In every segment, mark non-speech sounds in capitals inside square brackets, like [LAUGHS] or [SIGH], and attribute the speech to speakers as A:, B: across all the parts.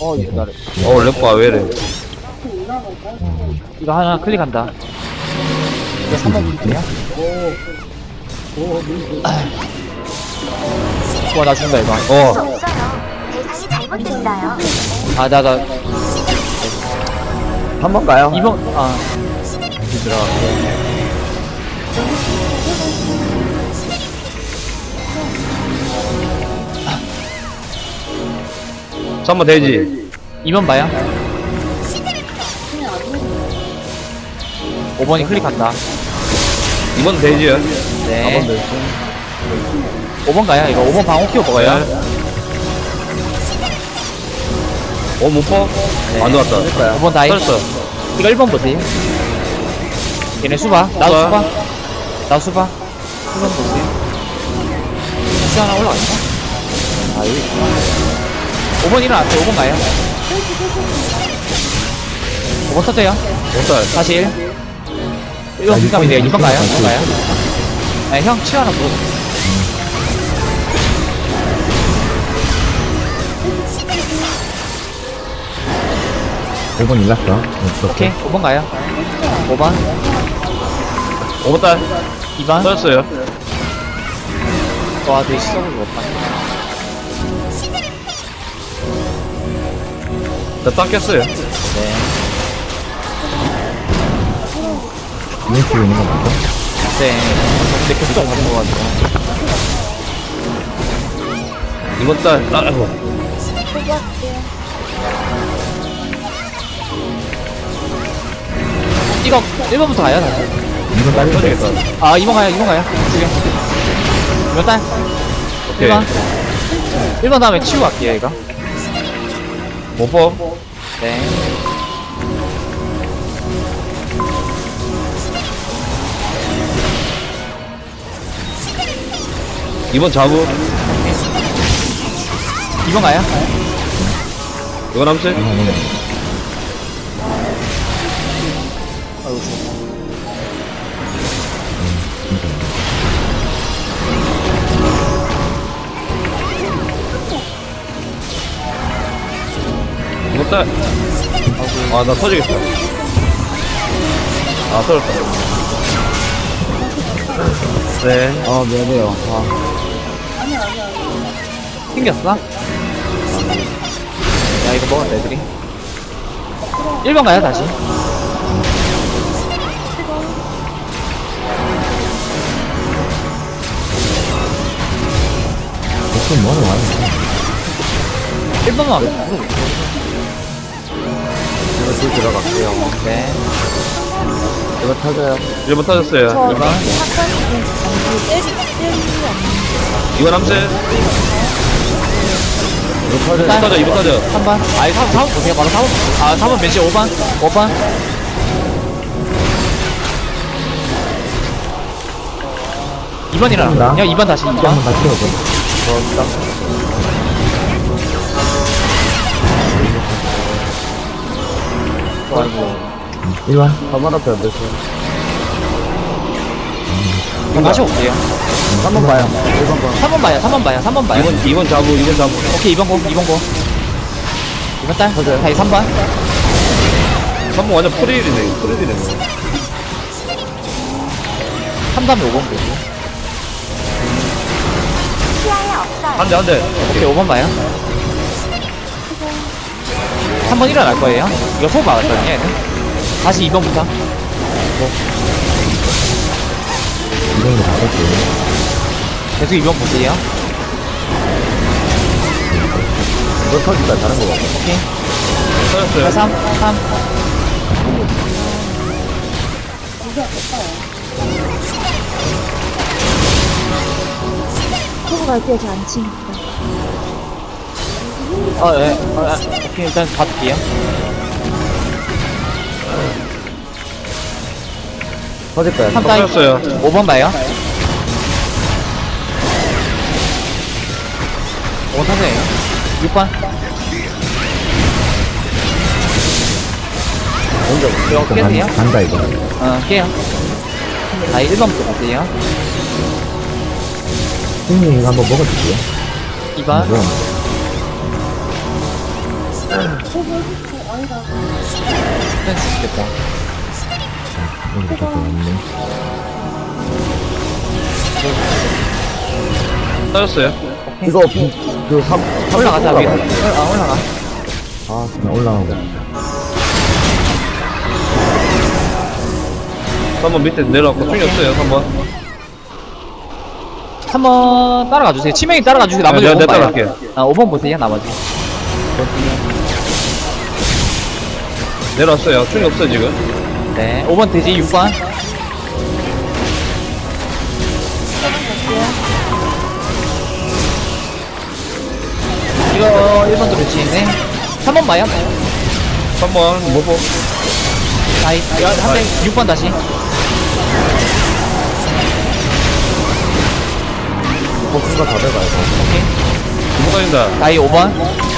A: 어 음. 옛날에
B: 어 랩바 왜래?
A: 이거 하나 클릭한다. 이거 3번 클릭이야? 와나 죽는다 이거.
B: 어.
C: 아, 대상이 잘못됐어요.
A: 아나 나
D: 한 번 가요?
A: 2번 아.
B: 들어가 3번 돼지
A: 2번 봐요. 5번이 클릭한다.
B: 2번 돼지야
A: 네. 5번 가요. 이거 5번 방어 키워 먹어요. 네.
B: 어 못봐? 네. 안 들어왔다
A: 5번 다
B: 했어.
A: 이거 1번 보세요. 얘네 수바. 나도
B: 수바.
A: 수바. 수바. 1번 보세요. 혹시 하나 올라갔나? 아, 여기 5번 일어났어요. 5번 가요. 5번 터져요.
B: 못살
A: 1. 1번 빈감이네요. 2번 가요. 2번 가요. 네, 형, 치 하나 물어.
D: 일번 일났어.
A: 오케이. 5번 가요. 5번.
B: 5번 딸
A: 2번.
B: 떨었어요
A: 와, 되게 시선을 못다
B: 나딱 깼어요
A: 네.
D: 왼쪽에 있는 거 맞죠?
A: 네. 근데 계속 가는 거 같아요.
B: 이번 딸 아, 아이고
A: 이거 1번부터 가요, 다시.
D: 이건 딸이
B: 터지겠다
A: 아, 2번 가요, 2번 가요. 지금. 몇 달?
B: 오케이
A: 1번. 1번 다음에 치우고 갈게요, 이거.
B: 못봐
A: 네.
B: 이번 자부
A: 2번 가요.
B: 이건 암세 딸 아 나 터지겠다 아 터졌다 네
D: 아, 미안해요. 아,
A: 튕겼어? 야, 이거 먹었네, 애들이. 1번 가요, 다시.
D: 무슨 뭐를 와요?
A: 1번만
D: 줄 들어갈게요.
A: 네.
D: 이거 터져요.
B: 1번 터졌어요
A: 1번.
B: 이건 암세
D: 이거 터져요.
A: 딸.
B: 터져 2번 터져
A: 3번. 아니, 3번, 3번 보세요. 바로 4번. 아, 4번 벤치 5번. 5번. 2번 일어나. 야, 2번 다시 2번.
D: 한번 다시 해보죠.
A: 아이 고.
D: 1번. 4번 앞에 안.
A: 그럼 다시 올게요.
D: 3번 봐요. 1번 봐.
A: 3번 봐요. 3번 봐요. 3번 봐요.
B: 2번 2번 자부 2번 자부
A: 오케이, 2번 고. 2번 고. 2번 딸. 다시 3번.
B: 3번 완전 프리일이네 프리일이네
A: 3 다음에 5번 보고.
B: 한대 한대
A: 오케이, 5번 봐요. 3번 일어날 거예요. 이거 소박았거든요 얘는. 다시 2번부터.
D: 2번으로 바꿀게요.
A: 계속 2번 보세요.
D: 이거 터진다. 다른 거 봐.
A: 오케이.
B: 터졌어요
A: 3, 3.
E: 보고 갈게요, 저안 치니까.
A: 어, 예. 어, 예. 오케이, 일단 받을게요.
D: 터질 거야.
A: 3 따위.
B: 터졌어요
A: 5번 봐요. 5번 타세요. 6번.
D: 먼저
A: 이거 깨세요?
D: 간- 간다, 이거.
A: 어, 깨요. 다이 1번부터 가세요.
D: 승리 이거 한번 먹어줄게요.
A: 2번.
D: 이거.
A: 센스 있겠다.
D: 여기 밖에 없네.
B: 떨었어요.
D: 이거, 비- 그, 삼, 삼
A: 올라가자, 위로. 아, 올라가.
D: 아, 그냥 올라가고.
B: 3번 밑에 내려왔고 충이 없어요 3번.
A: 3번 따라가 주세요. 치명이 따라가 주세요. 나머지
B: 네,
A: 5번
B: 내가
A: 봐요.
B: 따라갈게요.
A: 아, 5번 보세요, 나머지.
B: 내려왔어요. 충이 없어 지금.
A: 네. 5번 돼지 6번. 이거 1번 들어치네. 3번 봐요.
B: 3번 뭐고?
A: 아이, 이거 한 대, 6번 다시.
D: 복숭아 다 돼가요.
A: 오케이.
B: 두번 다닌다.
A: 다이 5번.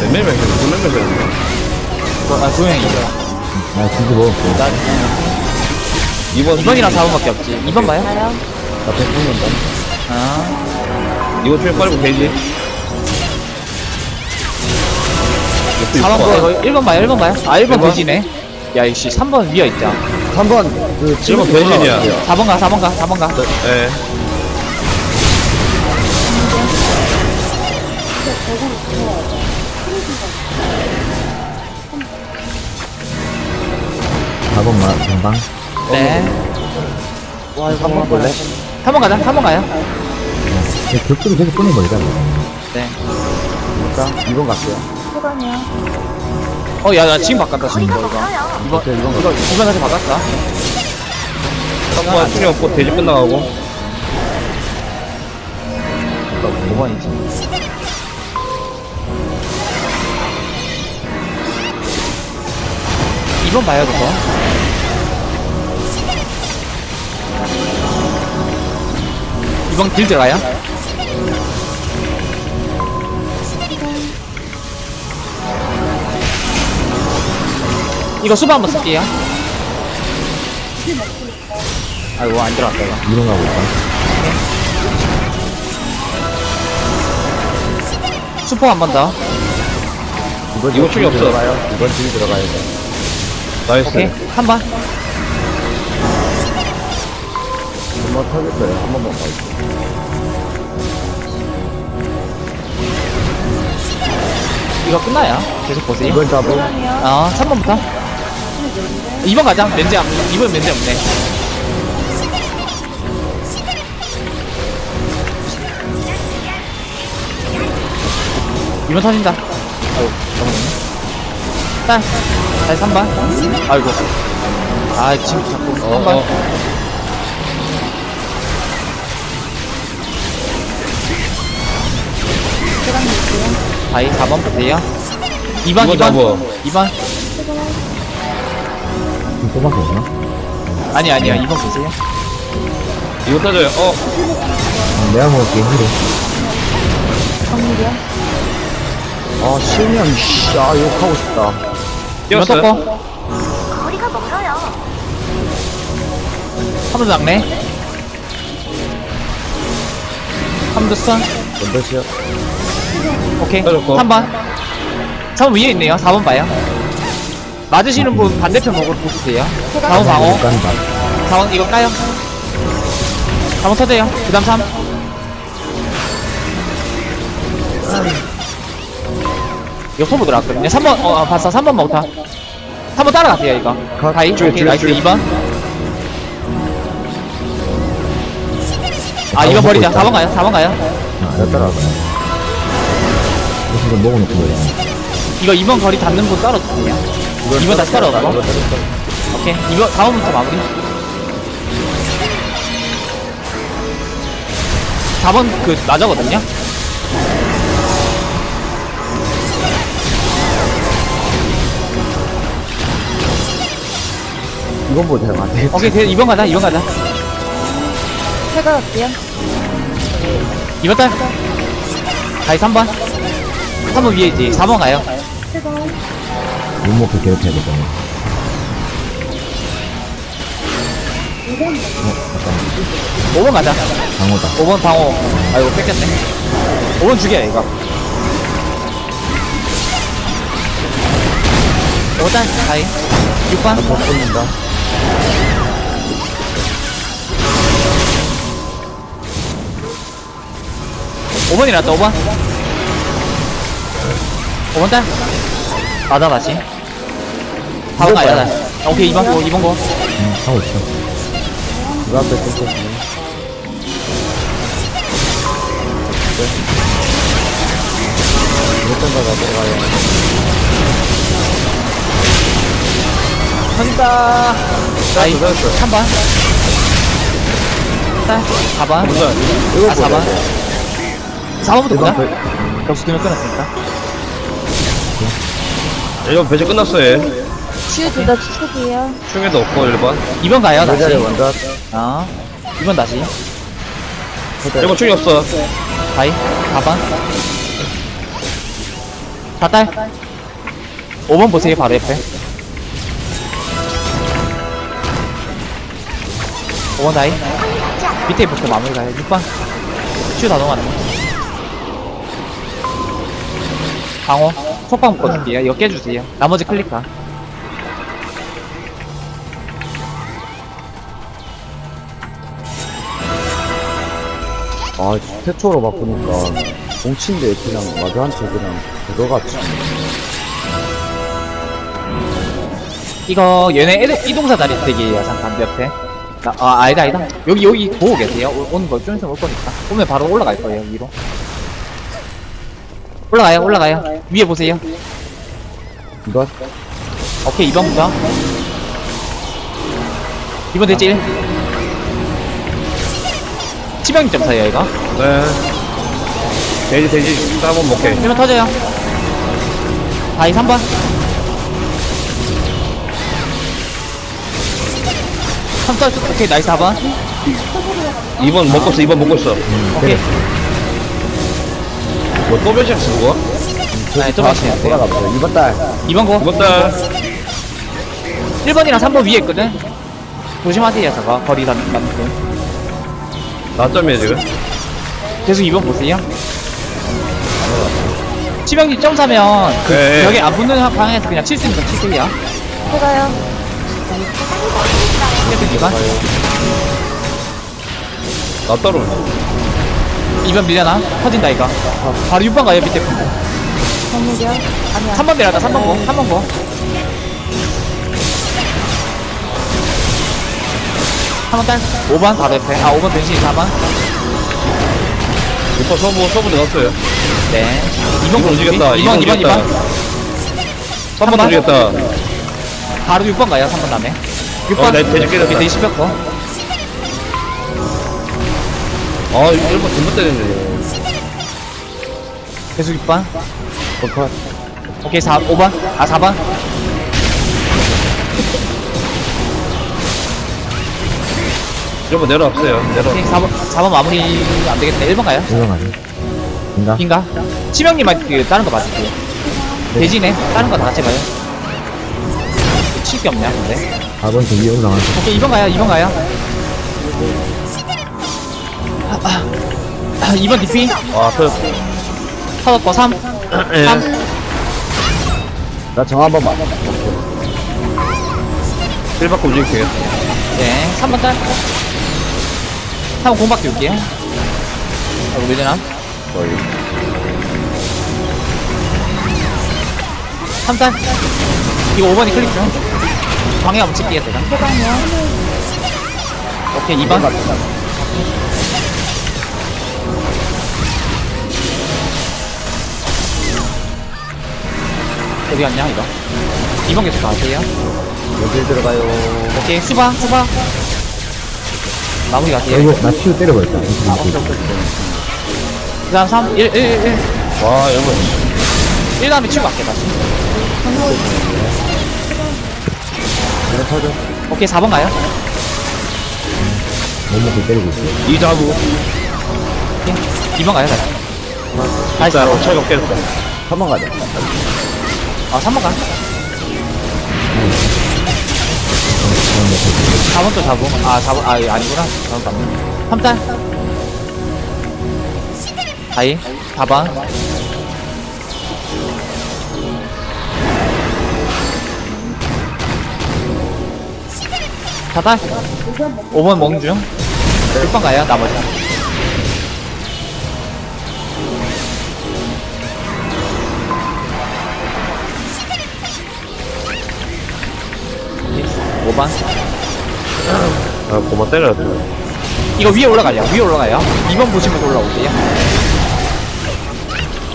B: 몇 명이면 두명 걸렸네.
A: 아, 두 명이죠.
D: 나 진짜 먹었어.
A: 나
B: 2번
A: 2번이랑 4번밖에 없지. 2번 봐요?
D: 나 백분인다.
A: 아,
B: 이거 충이 빠르고 되지.
A: 4번 뭐, 이거 1번 봐요, 1번 봐요. 아, 1번
B: 1번?
A: 돼지네. 야, 이씨, 3번 위에 있자.
D: 3번, 그,
B: 일본 변신이야.
A: 4번 가, 4번 가, 4번 가.
B: 예.
D: 사번만 금방.
A: 네.
D: 와, 3번 볼래?
A: 3번 가자, 3번 가요.
D: 네, 격투를 계속 끊어버리자.
A: 네.
D: 자, 2번 갈게요.
A: 어, 야, 나 지금 바꿨다, 지금 이거. 이거,
C: 멀어요.
A: 이거, 이거, 이거 다시 바꿨어.
B: 3번 충이 없고 돼지 끝나가고.
A: 5번이지. 이번 봐요, 그거. 이번 길 들어가요? 이거 수바 한번 쓸게요. 아이고, 안 들어갔다, 이거.
D: 2번 가고 있다.
A: 수포 한 번 더.
D: 이번
B: 이거 충이 없어.
D: 들어가요. 이번 줄이 들어가야 돼.
B: 나이스.
A: 오케이. 한 번.
D: 한번 터졌어요. 한 번만 가고.
A: 이거 끝나요. 계속 보세요.
D: 2번 잡음.
A: 어, 3번부터. 2번 가자. 렌즈 안, 2번 렌즈 없네. 이번 터진다. 아이고, 넘어 딸. 다시 3번. 아이고. 아, 지금 자꾸
B: 어,
A: 3번.
B: 어.
A: 다이 4번 보세요. 2번,
B: 이번
A: 2번.
B: 잡어.
A: 2번.
D: 지금 뽑아서 되나?
A: 아니, 아니야. 2번 보세요.
B: 이거 터져요. 어.
D: 어, 내가 먹을게, 히로. 아, 실명, 씨, 아, 욕하고 싶다.
A: 2번
B: 뛰었어요.
A: 떴고.
C: 거리가 멀어요.
A: 한번 낙네. 한번 선.
D: 먼저 시작.
A: 오케이.
B: 떨어졌고.
A: 3번. 3번 위에 있네요. 4번 봐요. 맞으시는 분 반대편 먹으러 보세요. 4번 방어.
D: 간다.
A: 4번 이거 까요. 4번 터져요. 그 다음 3. 소부 들어왔거든요. 3번, 어, 어, 봤어. 3번 먹다. 3번 따라가세요, 이거.
D: 컷.
A: 가이.
D: 줄,
A: 오케이,
D: 줄,
A: 나이스.
D: 줄.
A: 2번. 아, 이거
D: 먹고
A: 버리자.
D: 있다.
A: 4번 가요. 4번 가요.
D: 아, 나 따라가. 무슨 거 먹어놓고 그래.
A: 이거 2번 거리 닿는 분 따라주세요. 2번 다시.
D: 이거 따라가.
A: 오케이. 2번, 4번부터 마무리. 4번 그, 낮아거든요?
D: 이건 뭐 대응 안 돼.
A: 오케이, 2번 가자, 2번 가자.
C: 제가 갈게요.
A: 2번 딸. 다시 3번. 3번 위에 있지. 4번 가요.
D: 못 먹게 괴롭혀야 되잖아. 어,
A: 5번 가자.
D: 방어다.
A: 5번 방어. 아, 이거 뺏겼네. 5번 죽여, 이거. 5단, 다이. 6번.
D: 못 끊는다.
A: 5번이 났다, 5번. 5번 딸. 맞아, 다시. 바로 가야 돼. 오케이, 2번 거, 2번 거.
D: 응, 하고 있어. 그 앞에 끊겼네. 어떤 가가 들어가요.
A: 간다. 아이, 3번. 딸, 4번.
B: 우선
D: 이거
A: 아, 4번. 4번부터 보자. 격수 두명 끊었으니까.
B: 1번 배제 끝났어 얘
C: 치유 둘다 추석이에요.
B: 충에도 없고 1번
A: 2번 가요, 다시.
D: 여자를 먼저
A: 어. 2번 다시.
B: 1번 충이 없어
A: 다이. 4번. 4딸. 5번 보세요, 바로 옆에. 5번 다이. 밑에 부터 마무리 가요. 6번. 슈다 넘어갔네. 방어. 속방 묶어줄게요. 이거 깨주세요. 나머지 클릭가.
D: 아, 태초로 바꾸니까 공친데 그냥 마주한테 그냥 들어갔지.
A: 이거 얘네 애들 이동사 자리 대기예요 잠깐 옆에 나, 아 아니다 아니다. 여기 여기 보고 계세요. 오, 오는 거좀 있으면 올 거니까. 오면 바로 올라갈 거예요 위로. 올라가요 올라가요. 위에 보세요.
D: 이거?
A: 오케이 2번부터 2번 대지 1 치명이 점 사요 이거?
B: 네. 돼지 돼지. 한번 먹게.
A: 1번 터져요. 다이 3번 3번 오케이 나이스 4번
B: 2번 먹고 있어 2번 먹고 있어
A: 오케이.
B: 뭐또 배제했어 그거?
A: 아니 좀 마시면 돼요
D: 돌아가보자. 이번 달.
A: 2번 고
B: 2번 딸
A: 1번이랑 3번 위에 있거든. 조심하세요 저거. 거리 닿는 만큼
B: 나점이야 지금?
A: 계속 2번 보세요. 치명지 점 사면 그
B: 네.
A: 벽에 안 붙는 방향에서 그냥 칠 수 있는 거 치세요.
C: 제가요.
A: 계속 2번
B: 나 따로
A: 2번 밀려나? 터진다 이거. 바로 6번 가요 밑에
C: 정무려. 아니야.
A: 3번 밀어다 3번 고 3번 고 3번 딸. 5번 바로 옆에 아 5번 변신 4번.
B: 6번 서브 서브 넣었어요.
A: 네. 2번
B: 2번 움직였다.
A: 2번 2번 2번
B: 2번. 3번? 움직였다
A: 바로 6번 가요 3번 다음에. 6번
B: 어, 내 돼지 깨졌다.
A: 밑에 20몇
B: 거아 1번 잘못 때렸네.
A: 계속 6번
D: 컷.
A: 오케이 4, 5번? 아 4번?
B: 1번 내려왔어요. 내려
A: 오케이 4번 4번 마무리 안 되겠네 1번 가요?
D: 들어가네. 된다.
A: 인가? 치명님만 그 다른 거 맞을게요. 돼지네. 다른 거 다 같이 가요 칠게 없냐 근데?
D: 4번 더 위에 올라가서.
A: 오케이 2번 가요 2번 가요. 아, 아, 아, 2번 DP
B: 아 터졌어
A: 터졌고 3
B: 예.
A: 3
D: 나정 한 번만.
B: 1바퀴 움직일게요.
A: 네 3번 딸. 3번 공박 줄게요. 아이고 왜 되나?
D: 거의.
A: 3딸. 이거 5번이 클릭 좀 방해 한번 찍기에 되나?
C: 해방이요.
A: 오케이 2번 어디 갔냐 이거? 2번 계속 가세요.
D: 여기 들어가요.
A: 오케이 수박 수박 마무리 가세요.
D: 아이고, 나 치우 때려버렸다.
A: 아 오케이 오케이 그 다음 3 1 1 1
B: 1와 1번
A: 1 다음에 치고 갈게 다시
D: 이거 터져.
A: 오케이 4번 가요
D: 못 먹고 때리고 있어.
B: 2자부
A: 오케이 2번 가요 다시 다시
B: 자
A: 4번
B: 차이가 깨졌다
D: 3번 가자.
A: 아 3번 가 4번 또 잡음. 아, 4번, 아, 이거 아니구나. 잘못 봤네. 3단. 다이. 4번. 4단. 5번 멍중. 6번 가요, 나머지. 오번
B: 아, 고마 때려야 돼.
A: 이거 위에 올라가요. 위에 올라가요. 2번 보시면서 올라오세요.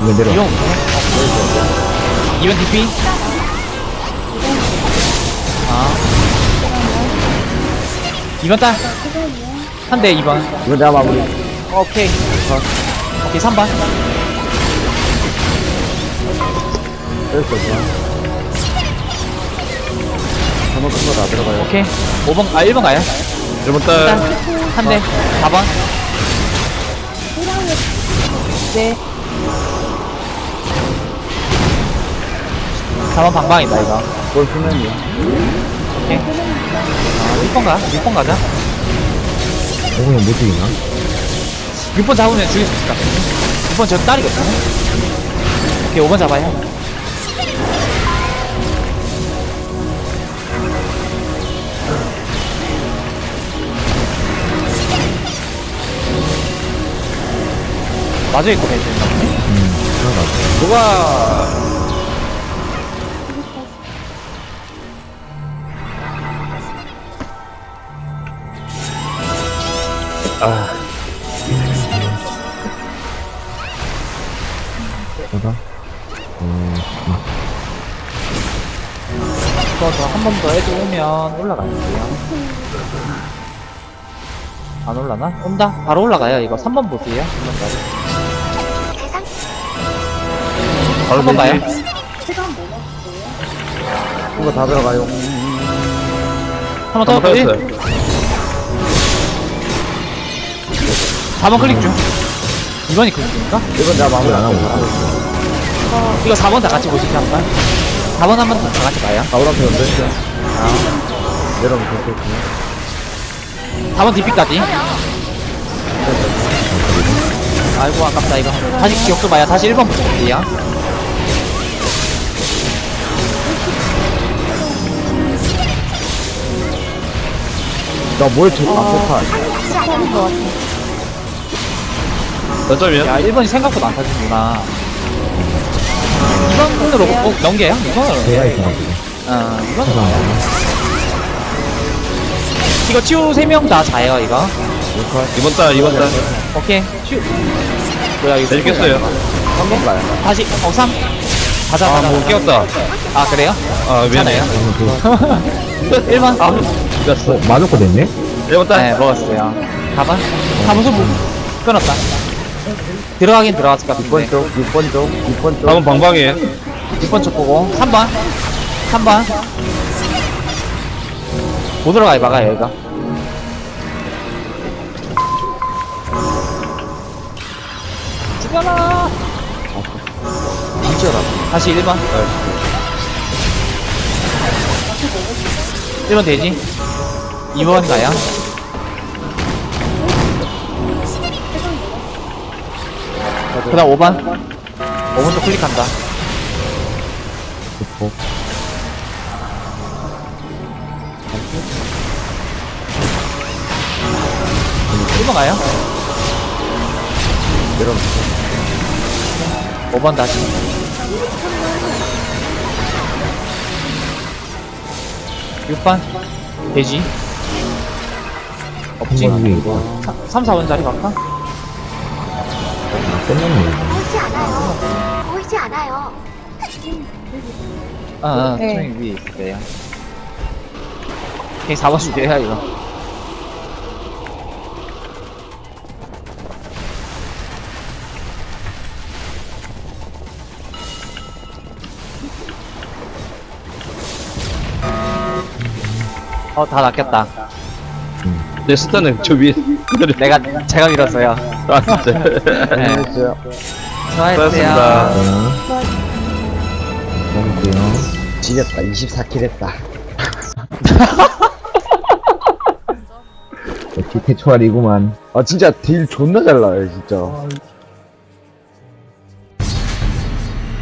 D: 이거 내려.
A: 2번 2번 DP. 아. 2번 딸. 한 대 2번.
D: 이거 내가 마무리.
A: 오케이. 오케이 3번.
D: 때렸어, 좋아. 한번 큰거 다 들어가요.
A: 오케이. 5번 아 1번 가요.
B: 1번
A: 딸.
B: 딸.
A: 한 대. 4번.
C: 네.
A: 4번 방방이다 이거.
D: 그걸 수면이 야.
A: 오케이. 아 6번 가. 6번 가자.
D: 오늘 못 죽이나?
A: 6번 잡으면 죽일 수 있을 것 같은데. 6번 저 딸이거든요. 오케이 5번 잡아요. 마저 있고 해야 된다.
B: 누가 아,
D: 뭐다?
A: 더더 한번 더 애들 오면 올라갈게요. 안 올라나? 온다. 바로 올라가요. 이거 3번 보세요. 3번 가요.
B: 바로
A: 3번 가요.
D: 큰거 다 들어가요.
A: 한번 더.
B: 한번
A: 일.
B: 터졌어요.
A: 4번 클릭 중. 2번이 클릭 중인가?
D: 이거 내가 마무리 안 하고.
A: 이거 4번 다 같이 보시죠, 한 번. 4번 한 번 다 같이 봐요.
D: 가오랑 편 됐어. 내려오면 됐겠구나.
A: 4번 DP까지. 아이고, 아깝다, 이거. 다시 기억 좀 봐요. 다시 1번 볼게요.
D: 나뭘 저, 아, 폭탄.
B: 몇 점이야?
A: 야, 1번이 생각보다 안 타지구나. 2번으로 꼭 넘겨요? 2번으로.
D: 내가 있어.
A: 어, 2번으로 가요. 이거 치우 3명 다 자요, 이거.
B: 2번 딸, 2번 딸.
A: 오케이. 치우. 뭐야, 이거.
B: 내리겠어요.
D: 한번 가요.
A: 다시, 어, 3. 가자,
B: 아,
A: 가자.
B: 뭐
A: 가자.
B: 끼웠다.
A: 아, 그래요?
B: 아, 미안해요.
A: 1번. 아.
D: 맞을 거 됐네?
B: 1번 딸.
A: 네, 먹었어요. 4번? 4번 소부. 끊었다. 들어가긴 들어갔을 것
D: 6번
A: 같은데.
D: 쪽, 6번 쪽, 6번 쪽.
B: 4번 방방이에요.
A: 6번 쪽 보고. 3번. 3번. 못 들어가요, 막아요, 이거. 죽여라!
D: 미쳐라.
A: 다시 1번. 1번 되지? 2번 가요. 그 다음 5번. 5번 또 클릭한다.
D: 좋고.
A: 1번 가요.
D: 내려오면
A: 5번 다시. 육번 돼지. 없지?
D: 이거.
A: 3, 4번 자리 갈까?
D: 끝났네.
E: 보이지 않아요. 보이지 않아요.
A: 아, 아,
C: 네.
A: 수명이 위에 있을 거예요. 오케이, 4번 줄게요, 이거. 어, 다 낚였다.
B: 내 스타는 저 위에.
A: 내가, 제가 밀었어요.
B: 아 진짜
A: 네.
D: 했어요.
B: 수고하셨습니다.
D: 수고하셨어요. 먹고요. 지렸다 24킬 했다 [LAUGHS]
F: 기태 초알이구만.
D: 아 진짜 딜 존나 잘 나와요 진짜 아,